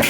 এই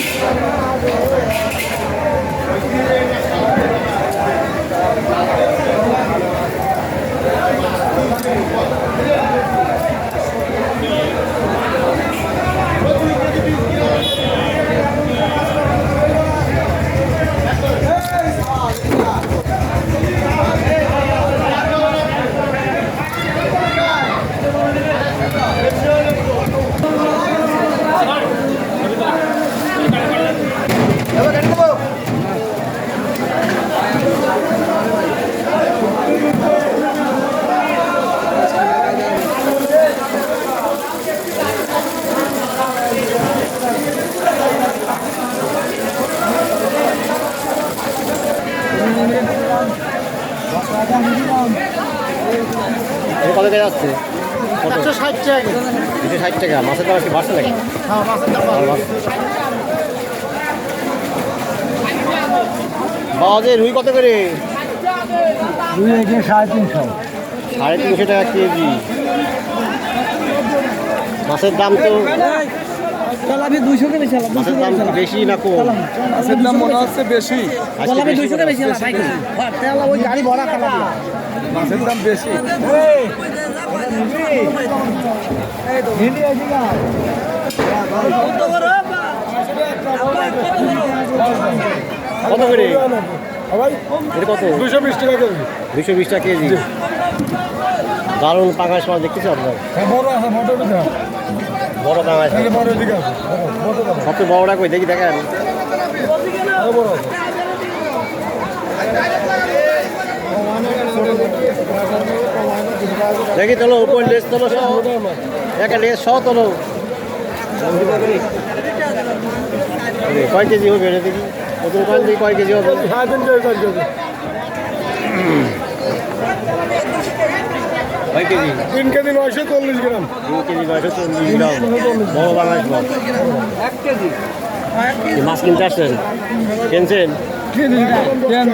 কত কেজি আসছে কত? একশো ষাট টাকা। দুশো ষাট টাকা। মাছের দাম কি বাড়ছে নাকি? হ্যাঁ যে রুই কত করে? দুই একে সাড়ে তিনশো। সাড়ে তিনশো টাকা কেজি। মাছের দাম তো তেলাপি দুইশো কে বেশি মাছের দাম বেশি না কম? মাছের দাম মনে হচ্ছে বেশি। কে বেশি তেলা ওই গাড়ি ভরা মাছের দাম বেশি। কত করে? ভাই কত? দুশো বিশ টাকা কেজি। দুশো বিশ টাকা কেজি। দারুণ পাঙাশ মাছ দেখতেছি আপনার? বড় দিকে আছে। সবচেয়ে বড়টা কই দেখি দেখেন দেখি তোলো উপর লেস তোলো সহ একটা লেস সহ তোলো। কয় কেজি হবে দেখি? কয় কেজি হবে? KG KG. তিন কেজি নয়শো চল্লিশ গ্রাম। দু কেজি নয়শো চল্লিশ গ্রাম। বড় বাংলাদেশ মাছ কি মাছ কিনতে আসছেন? কিনছেন? কিনবেন।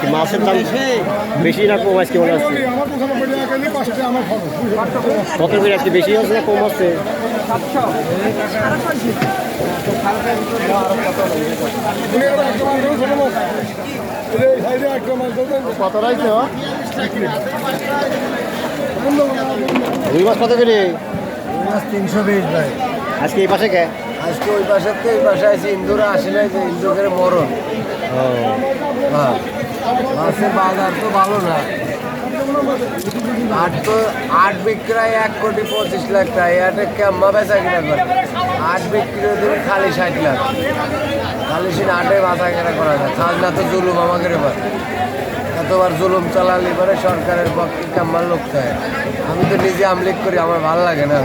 কি মাছের দাম বেশি না কম আজকে মনে এক কেজি পাঁচটা আমার খবর কত করে আজকে বেশি হচ্ছে না কম হচ্ছে? কত রাইছে রুই মাছ কত করে? তিনশো বিশ ভাই আজকে এই পাশে কে? আজকে ওই পাশে তো এই পাশে আছে ইন্দুরা আসে নাই যে ইন্দুরের মরণ হ্যাঁ। মাছের বাজার তো ভালো না। আট তো আট বিক্রয় এক কোটি পঁচিশ লাখ টাকা। এটা কেমন বেচা কিনা করে? আট বিক্রি তুমি খালি ষাট লাখ। খালি সে আটে বাঁচা কেনা করা যায়। খাজনা তো জুলুম আমাদের এবার এতবার জুলুম চালালে পরে সরকারের পক্ষে কেমন লোক চায় আমি তো নিজে আমলিক করি, আমার ভালো লাগে না।